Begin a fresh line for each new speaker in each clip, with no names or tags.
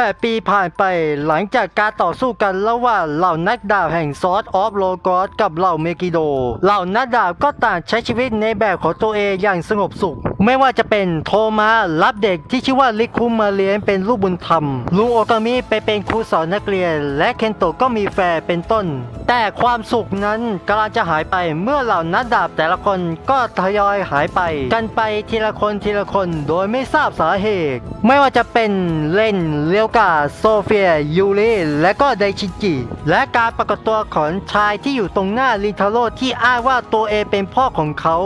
18 ปีผ่านไปหลังจากการต่อสู้กันระหว่างเหล่านักดาบแห่งซอสออฟโลกอสกับเหล่าเมกิโด เหล่านักดาบก็ต่างใช้ชีวิตในแบบของตัวเองอย่างสงบสุข ไม่ว่าจะเป็นโทมารับเด็กที่ชื่อว่าลิคุมาเลี้ยงเป็นลูกบุญธรรม ลุงโอกามิไปเป็นครูสอนนักเรียน และเคนโตะก็มีแฟนเป็นต้น แต่ความสุขนั้นกำลังจะหายไปเมื่อเหล่านักดาบแต่ละคนก็ทยอยหายไป กันไปทีละคนทีละคนโดยไม่ทราบสาเหตุ ไม่ว่าจะเป็นเลนเลียวกาโซเฟียยูริและก็ไดชิจิและการปรากฏตัวของชายที่อยู่ตรงหน้าลิทาโร่ที่อ้างว่าตัวเองเป็นพ่อของเขา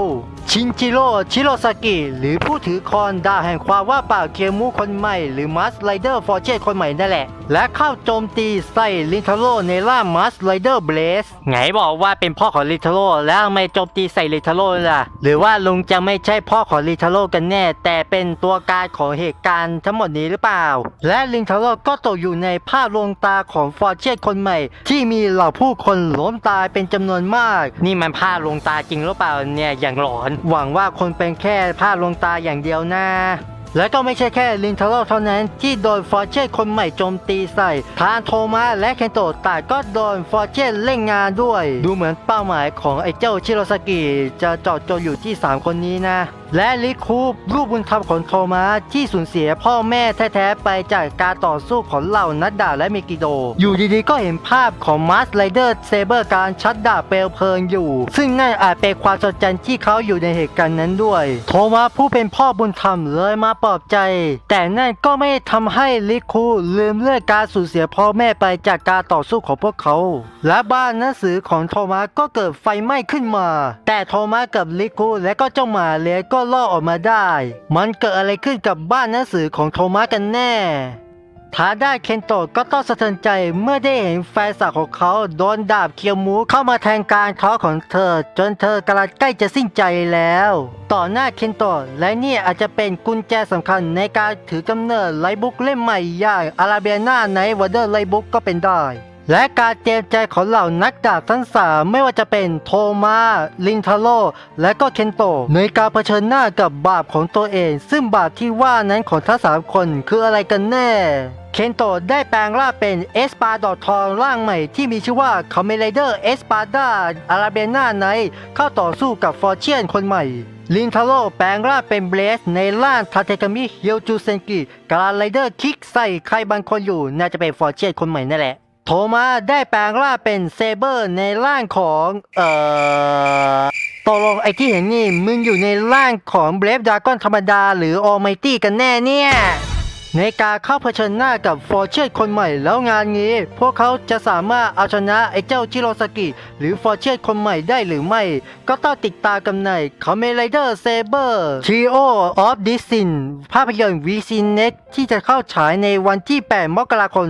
ชินจิโร่ชิโรซากิ หรือผู้ถือคอนดาแห่งความว่าเปล่าเคียมูคนใหม่ หรือมัสไรเดอร์ฟอร์เจคนใหม่นั่นแหละ และเข้าโจมตีใส่ลินทาโร่ในล่ามัสไรเดอร์เบลสไงบอกว่าเป็นพ่อของลินทาโร่แล้วทำไม่โจมตีใส่ลินทาโร่ล่ะ หรือว่าลุงจะไม่ใช่พ่อของลินทาโร่กันแน่ แต่เป็นตัวการของเหตุการณ์ทั้งหมดนี้หรือเปล่า และลินทาโร่ก็ตกอยู่ในภาพลวงตาของฟอร์เจคนใหม่ ที่มีเหล่าผู้คนล้มตายเป็นจำนวนมาก นี่มันภาพลวงตาจริงหรือเปล่าเนี่ยอย่างหลอนหวังว่าคนเป็นแค่ภาลวงตาอย่างเดียวนะและก็ไม่ใช่แค่ลินทาโร่เท่านั้นที่โดนฟอร์เช่คนใหม่โจมตีใส่ ทานโทมัสและเคนโตะต่างก็โดนฟอร์เช่เล่นงานด้วย ดูเหมือนเป้าหมายของไอ้เจ้าชิโรสกิจะเจาะจงอยู่ที่ 3 คนนี้นะและลิคูปลูกบุญธรรมของโทมาที่สูญเสียพ่อแม่แท้ๆไปจากการต่อสู้ของเหล่านัดดาและเมกิโด อยู่ดีๆก็เห็นภาพของมาสไรเดอร์เซเบอร์การชัดดาบเปลวเพลิงอยู่ ซึ่งนั่นอาจเป็นความสนใจที่เขาอยู่ในเหตุการณ์นั้นด้วย โทมาผู้เป็นพ่อบุญธรรมเลยมาปลอบใจ แต่นั่นก็ไม่ทำให้ลิคูลืมเรื่องการสูญเสียพ่อแม่ไปจากการต่อสู้ของพวกเขา และบ้านหนังสือของโทมัสก็เกิดไฟไหม้ขึ้นมา แต่โทมัสกับลิคูและก็เจ้าหมาเลียก็รอดออกมาได้ มันเกิดอะไรขึ้นกับบ้านหนังสือของโทมัสกันแน่ทางด้าเคนโตะก็ต้องสะเทือนใจเมื่อได้เห็นแฟนสาวของเขาโดนดาบเคียวมูเข้ามาแทงการเคราะห์ของเธอ จนเธอกำลังใกล้จะสิ้นใจแล้ว ต่อหน้าเคนโตะและนี่อาจจะเป็นกุญแจสำคัญในการถือกำเนิดไลบุ๊กเล่มใหม่อย่างอาราเบียนาในวอเดอร์ไลบุ๊กก็เป็นได้ และการเตรียมใจของเหล่านักดาบทั้งสามไม่ว่าจะเป็นโทมาลินทาโร่และก็เคนโตะในการเผชิญหน้ากับบาปของตัวเอง ซึ่งบาปที่ว่านั้นของทั้งสามคนคืออะไรกันแน่ เคนโตะได้แปลงร่างเป็นเอสปาดอทองร่างใหม่ที่มีชื่อว่าคอมเมไรเดอร์เอสปาดาอาราเบนาไนเข้าต่อสู้กับฟอร์เชียนคนใหม่ลินทาโร่แปลงร่างเป็นเบรสในร่างทาเทกามิเฮียวจูเซนกิกาไรเดอร์คิกใส่ใครบางคนอยู่น่าจะเป็นฟอร์เชียนคนใหม่นั่นแหละ โทมาได้แปลงร่างเป็นเซเบอร์ในร่างของ เอ่อตกลงไอ้ที่เห็นนี่มึงอยู่ในร่างของเบรฟดากอนธรรมดาหรือออไมตี้กันแน่เนี่ย ในการเข้าเผชิญหน้ากับฟอร์เชนคนใหม่แล้วงานนี้ พวกเขาจะสามารถเอาชนะไอ้เจ้าชิโรสกิหรือฟอร์เชนคนใหม่ได้หรือไม่ ก็ต้องติดตามกันในคอมเมไรเดอร์เซเบอร์ทีโอออฟดิซินภาพยนตร์ VC Net ที่จะเข้าฉายในวันที่ 8 มกราคม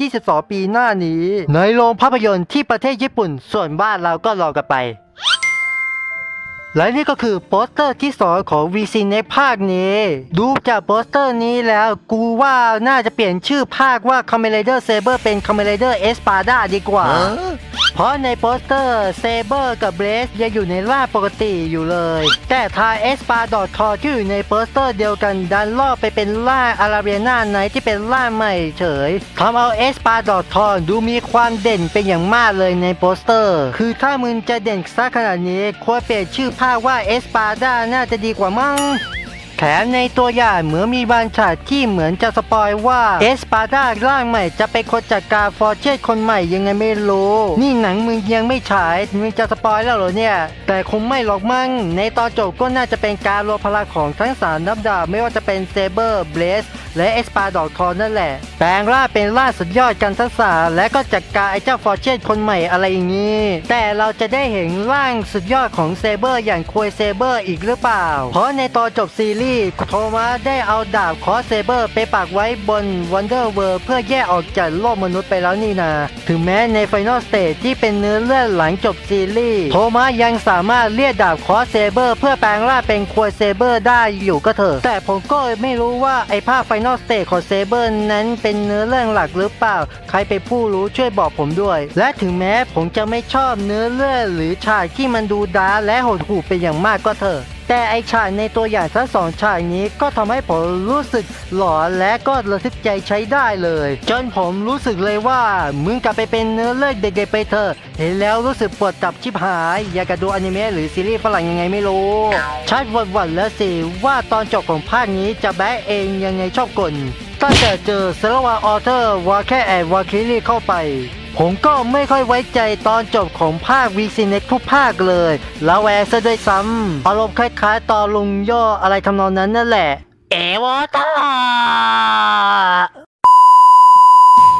2022 ปีหน้านี้ ในโรงภาพยนตร์ที่ประเทศญี่ปุ่น ส่วนบ้านเราก็รอกันไป และนี่ก็คือโปสเตอร์ที่สองของวีซีในภาคนี้ ดูจากโปสเตอร์นี้แล้วกูว่าน่าจะเปลี่ยนชื่อภาคว่า c o m m a n d e r Saber เป็น c o m m a n d e r Espada ดีกว่าเพราะในโปสเตอร์เซเบอร์กับเบรสยังอยู่ในร่างปกติอยู่เลย แต่ทายเอสปาดอทคอที่อยู่ในโปสเตอร์เดียวกันดันล่อไปเป็นร่างอาราเบียนาไนที่เป็นร่างใหม่เฉยทำเอาเอสปาดอทอดูมีความเด่นเป็นอย่างมากเลยในโปสเตอร์ คือถ้ามึงจะเด่นซะขนาดนี้ควรเปลี่ยนชื่อภาคว่าเอสปาด้าน่าจะดีกว่ามั้ง แถมในตัวอย่างเหมือนมีบางฉากที่เหมือนจะสปอยว่าเอสปาดาร่างใหม่จะเป็นคนจัดการฟอร์เชนคนใหม่ยังไงไม่รู้ นี่หนังมึงยังไม่ฉายมึงจะสปอยแล้วเหรอเนี่ย แต่คงไม่หรอกมั้งในตอนจบก็น่าจะเป็นการรวมพลังของทั้งสามนับดาบไม่ว่าจะเป็นเซเบอร์เบลสและเอสปาดอกคอนนั่นแหละ แปลงร่างเป็นร่างสุดยอดกันทั้งสามและก็จัดการไอ้เจ้าฟอร์เชนคนใหม่อะไรอย่างนี้ แต่เราจะได้เห็นร่างสุดยอดของเซเบอร์อย่างควยเซเบอร์อีกหรือเปล่า เพราะในตอนจบซีรีส์โทมัสได้เอาดาบคอสเซเบอร์ไปปักไว้บนวันเดอร์เวิร์เพื่อแยกออกจากโลกมนุษย์ไปแล้วนี่นา ถึงแม้ในไฟนอลสเตจที่เป็นเนื้อเรื่องหลังจบซีรีส์โทมัสยังสามารถเรียกดาบคอสเซเบอร์เพื่อแปลงร่างเป็นควยเซเบอร์ได้อยู่ก็เถอะ แต่ผมก็ไม่รู้ว่าไอภาคไฟนอลสเตจของเซเบอร์นั้นเป็นเนื้อเรื่องหลักหรือเปล่า ใครเป็นผู้รู้ช่วยบอกผมด้วย และถึงแม้ผมจะไม่ชอบเนื้อเรื่องหรือฉากที่มันดูดาร์และหดหู่เป็นอย่างมากก็เถอะ แต่ไอฉากในตัวอย่างทั้งสองฉากนี้ก็ทำให้ผมรู้สึกหลอนและก็ระทึกใจใช้ได้เลย จนผมรู้สึกเลยว่ามึงกลับไปเป็นเนื้อเลือดเด็กๆไปเถอะเห็นแล้วรู้สึกปวดตับชิบหาย อยากจะดูอนิเมะหรือซีรีส์ฝรั่งยังไงไม่รู้ชัดวันๆแล้วสิว่าตอนจบของภาคนี้จะแบะเองยังไงชอบกลตั้งแต่เจอเซรวาออเทอร์วาแค่แอดวาคิรีเข้าไป ผมก็ไม่ค่อยไว้ใจตอนจบของภาควีซีเน็กทุกภาคเลยแล้วแวร์ซะด้วยซ้ำอารมณ์คล้ายๆ ตอนลุงย่ออะไรทำนองนั้นนั่นแหละ เอวอตา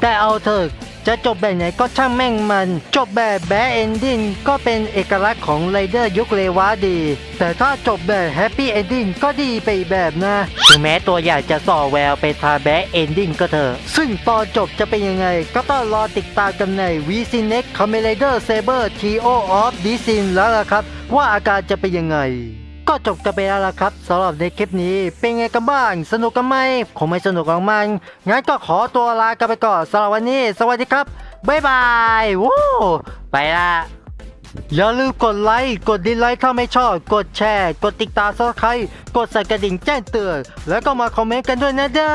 แต่เอาเถอะ จะจบแบบไหนก็ช่างแม่งมัน จบแบบแบดเอนดิ้งก็เป็นเอกลักษณ์ของไรเดอร์ยุคเลวาดี แต่ถ้าจบแบบแฮปปี้เอนดิ้งก็ดีไปแบบนะ ถึงแม้ตัวอยากจะส่อแววไปทาแบดเอนดิ้งก็เถอะ ซึ่งตอนจบจะเป็นยังไง ก็ต้องรอติดตามกันใน v c n e x c o m e r a d e r Saber TO of d i s i n แล้วล่ะครับ ว่าอาการจะเป็นยังไง ก็จบกันไปแล้วละครับสำหรับในคลิปนี้เป็นไงกันบ้าง สนุกกันไหมคงไม่สนุกหรอกมันงั้นก็ขอตัวลากันไปก่อนสำหรับวันนี้ สวัสดีครับบ๊ายบายวู้ไปละอย่าลืมกดไลค์ กดดิสไลค์ถ้าไม่ชอบ กดแชร์ กดติดตามซับสไครต์กดสั่นกระดิ่งแจ้งเตือน แล้วก็มาคอมเมนต์กันด้วยนะเด้อ